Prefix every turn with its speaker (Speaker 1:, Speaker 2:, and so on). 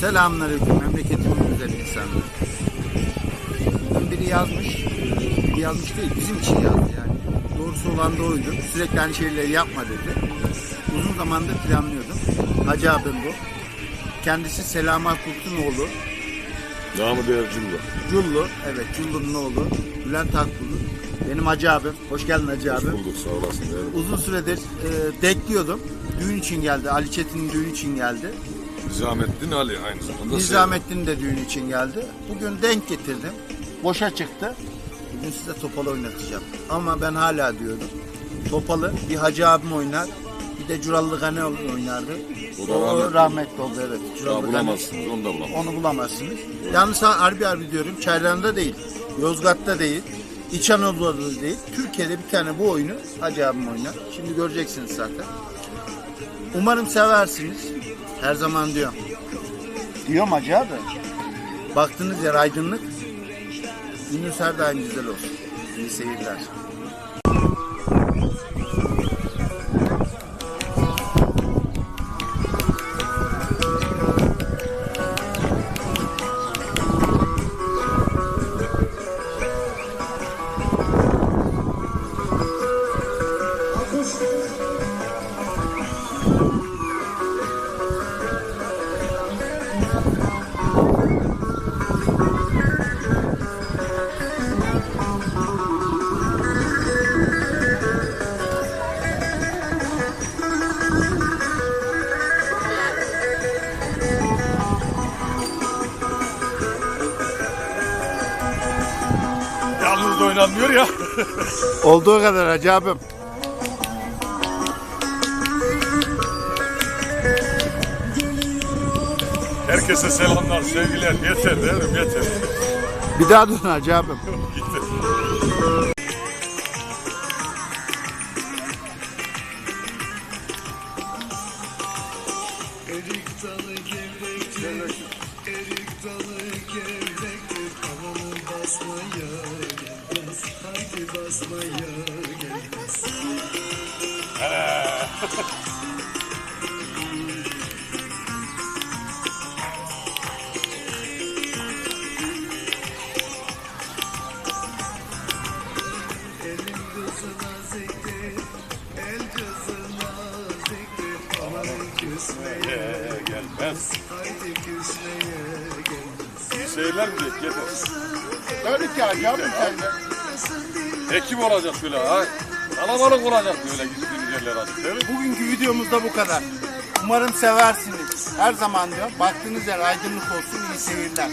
Speaker 1: Selamünaleyküm memleketimin güzel insanları. Biri yazmış, biri yazmış değil, bizim için yazdı yani. Doğrusu olan da oydu. Sürekli aynı şeyleri yapma dedi. Uzun zamandır planlıyordum. Hacı abim bu. Kendisi Selam Akburt'un oğlu.
Speaker 2: Namı değer cümle.
Speaker 1: Cullu, evet Cullu'nun oğlu. Bülent Akbulut. Benim Hacı abim. Hoş geldin Hacı
Speaker 2: Hoş
Speaker 1: abi.
Speaker 2: bulduk sağ olasın. değerli.
Speaker 1: Uzun süredir e, bekliyordum. Düğün için geldi. Ali Çetin'in düğün için geldi.
Speaker 2: Nizamettin Ali aynı zamanda.
Speaker 1: Nizamettin de düğün için geldi. Bugün denk getirdim. Boşa çıktı. Bugün size topalı oynatacağım. Ama ben hala diyorum. Topalı bir hacı abim oynar. Bir de Curallı Gane oynardı.
Speaker 2: O da
Speaker 1: O,
Speaker 2: rahmetli.
Speaker 1: rahmetli oldu evet. Gane.
Speaker 2: bulamazsınız onu da bulamazsınız.
Speaker 1: Onu bulamazsınız. Yalnız ha- harbi harbi diyorum. Çayran'da değil. Yozgat'ta değil. İç Anadolu'da değil. Türkiye'de bir tane bu oyunu Hacı abim oynar. Şimdi göreceksiniz zaten. Umarım seversiniz. Her zaman diyorum. Diyorum Hacı abi. Baktığınız yer aydınlık. Gününüz her daim güzel olsun. İyi seyirler.
Speaker 2: Oynanmıyor ya.
Speaker 1: Olduğu kadar Hacı
Speaker 2: Herkese selamlar, sevgiler. Yeter değerim yeter.
Speaker 1: Bir daha dön Hacı abim.
Speaker 3: Erik dalı gevrektir, erik dalı gevrektir. Havamı basmaya gelmez, haydi basmaya gelmez.
Speaker 2: Şeyler mi yeter.
Speaker 1: Öyle ki Hacı abim sen.
Speaker 2: Ekip olacak böyle ha. Kalabalık olacak böyle gittiğiniz yerler açık değil mi?
Speaker 1: Bugünkü videomuz da bu kadar. Umarım seversiniz. Her zaman diyor. Baktığınız yer aydınlık olsun. iyi seyirler.